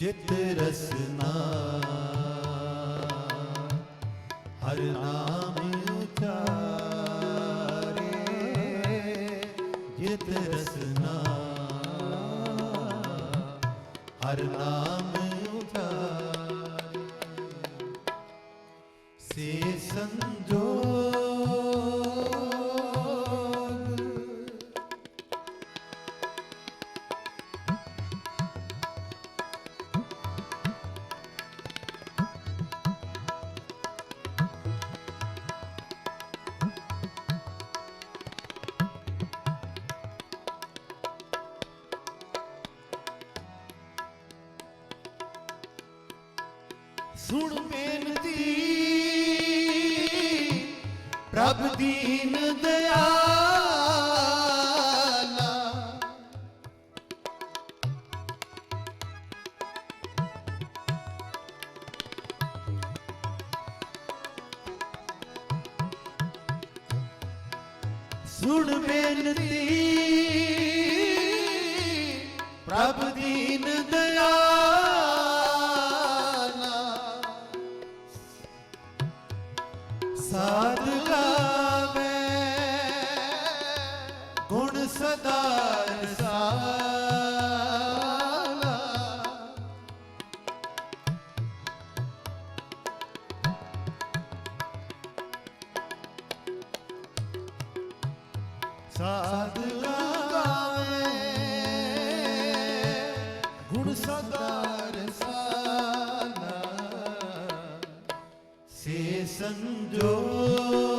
ਚਿਤ ਰਸਨਾ। ਹਰ ਨਾਮ ਉਚਾਰੇ ਜਿਤ ਰਸਨਾ। ਹਰ ਨਾਮ ਉਚਾਰੇ ਸੇ ਸੰਜੋਗ ਸੁਣ ਬੇਨਤੀ। ਪ੍ਰਭ ਦੀਨ ਦਿਆਲਾ ਸੁਣ ਬੇਨਤੀ। ਪ੍ਰਭ ਦੀਨ ਦਿਆਲਾ ਸਾਧ ਗਾਵੇ ਗੁਣ ਸਦਾ ਰਸਾਲਾ। ਸਾਧ ਗਾਵੇ ਗੁਣ ਸਦਾ ਸੇ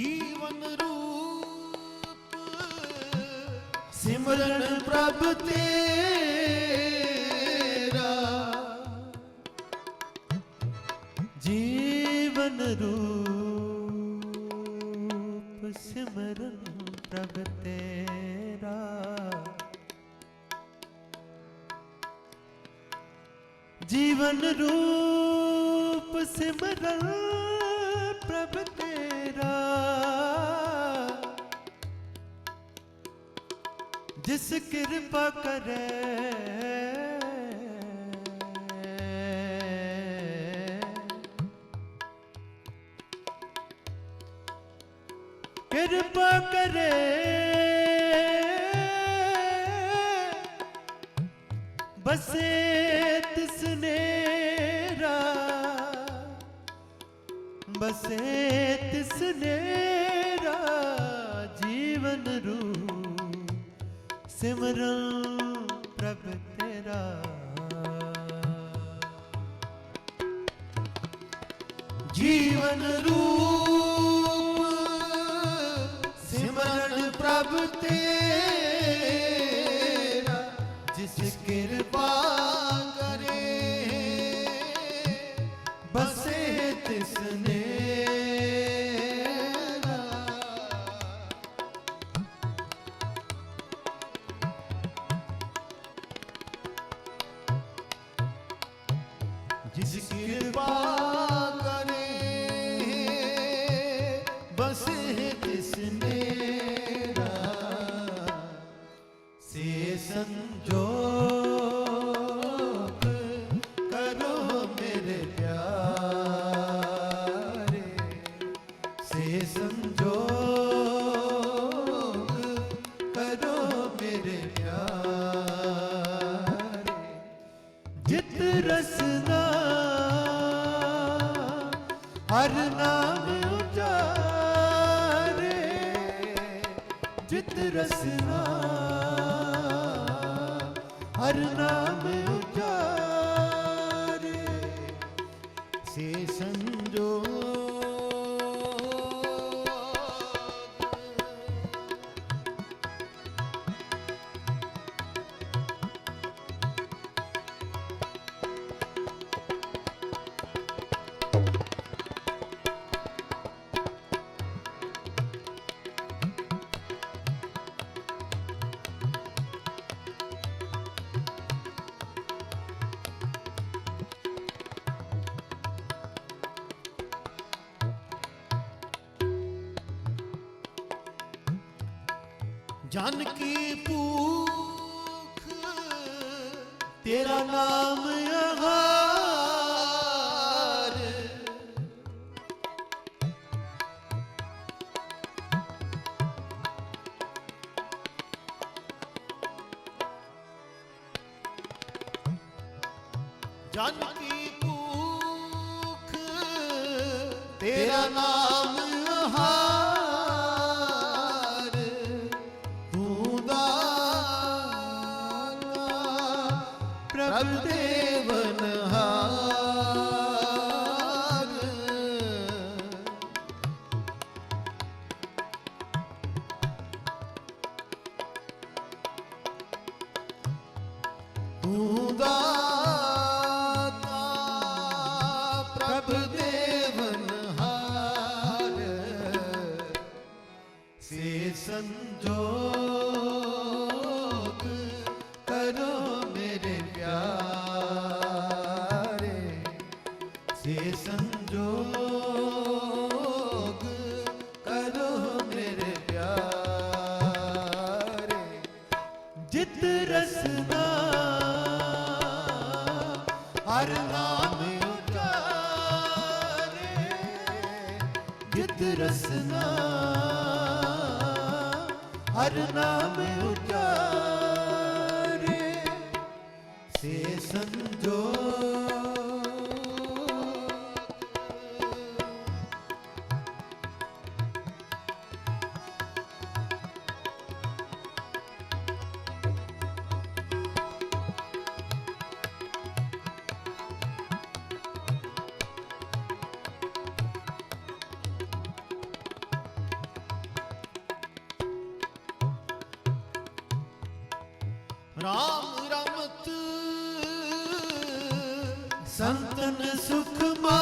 ਜੀਵਨ ਰੂਪ ਸਿਮਰਨ ਪ੍ਰਭ ਤੇਰਾ। ਜੀਵਨ ਰੂਪ ਸਿਮਰਨ ਪ੍ਰਭ ਤੇਰਾ। ਜੀਵਨ ਰੂਪ ਸਿਮਰਨ ਜਿਸ ਕਿਰਪਾ ਕਰੇ। ਕਿਰਪਾ ਕਰੇ। ਬਸੇ ਤਿਸਨੇਰਾ ਬਸੇ ਤਿਸਨੇਰਾ ਜੀਵਨ ਰੂਪ। ਸਿਮਰਨ ਪ੍ਰਭ ਤੇਰਾ। ਜੀਵਨ ਰੂਪ ਸਿਮਰਨ ਪ੍ਰਭ ਤੇਰਾ ਜਿਸ ਕਿਰਪਾ ਜਿਸ ਕਿਰਪਾ ਜਿਤ ਰਸਨਾ ਹਰ ਨਾਮ ਉਚਾਰੇ ਜਨ ਕੀ ਭੂਖ ਤੇਰਾ ਨਾਮ ਆਹਾਰ। ਜਨ ਕੀ ਭੂਖ ਤੇਰਾ ਨਾਮ ਨਾਮ ਉਚਾਰੇ ਜਿਤ ਰਸਨਾ। ਹਰ ਨਾਮ ਉਚਾਰੇ ਸੇ ਸੰਜੋਗ ਰਾਮ ਰਮਤ ਸੰਤਨ ਸੁਖ ਮਾਨਾ।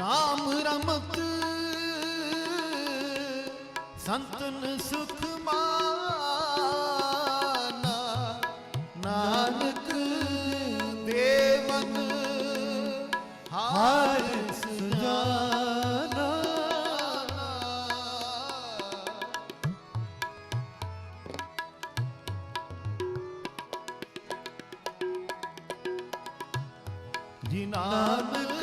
ਰਾਮ ਰਮਤ ਸੰਤਨ ਸੁਖ ਮਾਨਾ। ਹਰ ਸੁਜਾਨਾ। ਜੀ ਨਾਨਕ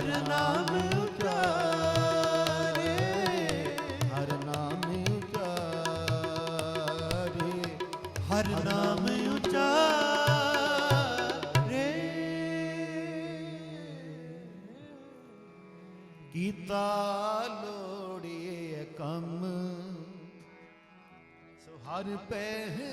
ਹਰ ਨਾਮ ਉਚਾਰੇ ਹਰ ਨਾਮ ਉਚਾਰੇ ਹਰ ਨਾਮ ਉਚਾਰੇ। ਕੀਤਾ ਲੋੜੀਏ ਕੰਮ, ਸੋ ਹਰ ਪਹਿ